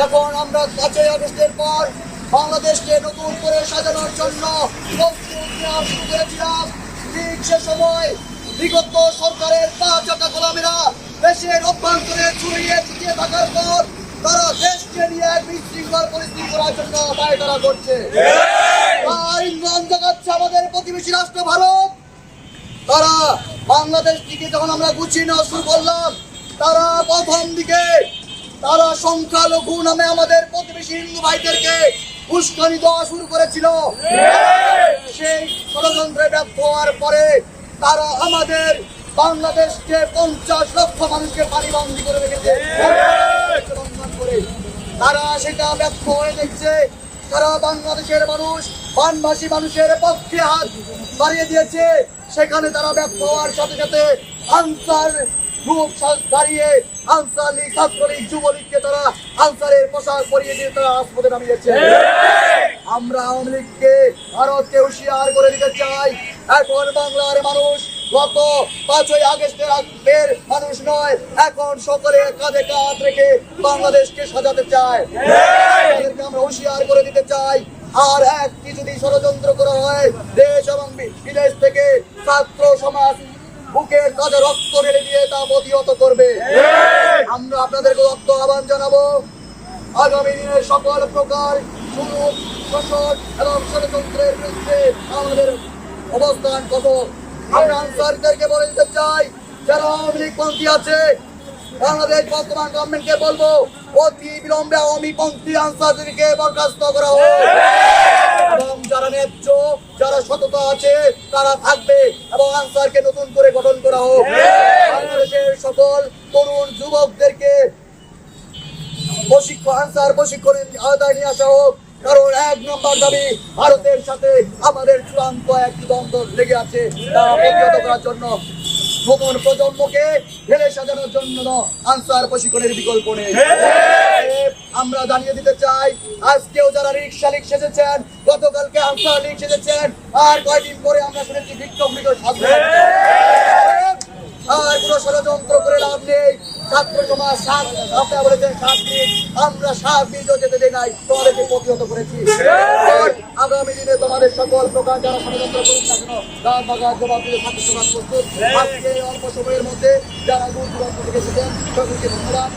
যখন আমরা পাঁচই আগস্টের পর বাংলাদেশকে নতুন করে সাজানোর জন্য শুরু করেছিলাম ঠিক সে সময় বিগত সরকারের পা চাকা গোলামেরা দেশের অভ্যন্তরে ছড়িয়ে ছিটিয়ে থাকার পর তারা দেশকে নিয়ে বিশৃঙ্খল পরিস্থিতি করার জন্য দায় তারা করছে। ইন্ধন জাগাচ্ছে আমাদের প্রতিবেশী রাষ্ট্র ভারত। তারা বাংলাদেশ থেকে যখন আমরা গুছিয়ে নেওয়া শুরু করলাম, তারা প্রথম দিকে তারা সংখ্যালঘু নামে আমাদের প্রতিবেশী হিন্দু ভাইদেরকে উস্কানি দেওয়া শুরু করেছিল। সেই ষড়যন্ত্রে ব্যর্থ হওয়ার পরে তারা আমাদের বাংলাদেশকে পঞ্চাশ লক্ষ মানুষকে পানিবন্দী করে রেখেছে। তারা সেটা ব্যর্থ হয়ে দেখছে। তারা বাংলাদেশের মানুষ, বানভাসী মানুষের পক্ষে হাত বাড়িয়ে দিয়েছে। সেখানে তারা ব্যর্থ হওয়ার সাথে সাথে আনসার দাঁড়িয়ে যুবলীগকে তারা আনসারের পোশাক পরিয়ে দিয়ে তারা আমরা আওয়ামী লীগকে ভারতকে করে দিতে চাই। এখন বাংলার মানুষ গত পাঁচই আগস্টের মানুষ নয়, এখন সকলে কাঁধে কাঁধ রেখে বাংলাদেশকে সাজাতে চায়। তাদেরকে আমরা হুঁশিয়ার করে দিতে চাই। আর একটি যদি ষড়যন্ত্র করা হয়, দেশ এবং বিদেশ থেকে ছাত্র সমাজ বুকের কাঁধে রক্ত ঢেলে দিয়ে তা প্রতিহত করবে। আমরা আপনাদেরকে রক্ত আহ্বান জানাব। আগামী দিনে সকল প্রকার এবং আমাদের অবস্থান আনসারদেরকে বলে চাই, যারা আছে বর্তমান গভর্নমেন্টকে বলব, অতি বিলম্বে আওয়ামী বরখাস্ত করা হোক। ন্যায্য যারা সততা আছে তারা থাকবে এবং আনসারকে নতুন করে গঠন করা হোক। বাংলাদেশের সকল তরুণ যুবকদেরকে প্রশিক্ষণ আনসার প্রশিক্ষণের আওতায় নিয়ে আসা হোক। কারণ এক নম্বর দাবি ভারতের সাথে আমাদের চূড়ান্ত একটি দ্বন্দ্ব লেগে আছে তা প্রতিহত করার জন্য। নতুন প্রজন্মকে ঢেলে সাজানোর জন্য আনসার প্রশিক্ষণের বিকল্প নেই। আমরা জানিয়ে দিতে চাই, আজকেও যারা রিক্সা লিগ সেজেছেন, গতকালকে আনসার লিগ সেজেছেন, আর কয়দিন পরে আমরা শুনেছি বিক্ষোভ আর কোনো ষড়যন্ত্র করে লাভ নেই। আমরা সাত যেতে দেই নাই, তোমাদেরকে প্রতিহত করেছি। আগামী দিনে তোমাদের সকল প্রকার যারা ষড়যন্ত্র করুক না কেন রাত বাগান জবাব সমাজ প্রস্তুত। আজকে অল্প সময়ের মধ্যে যারা থেকে সকলকে ধন্যবাদ।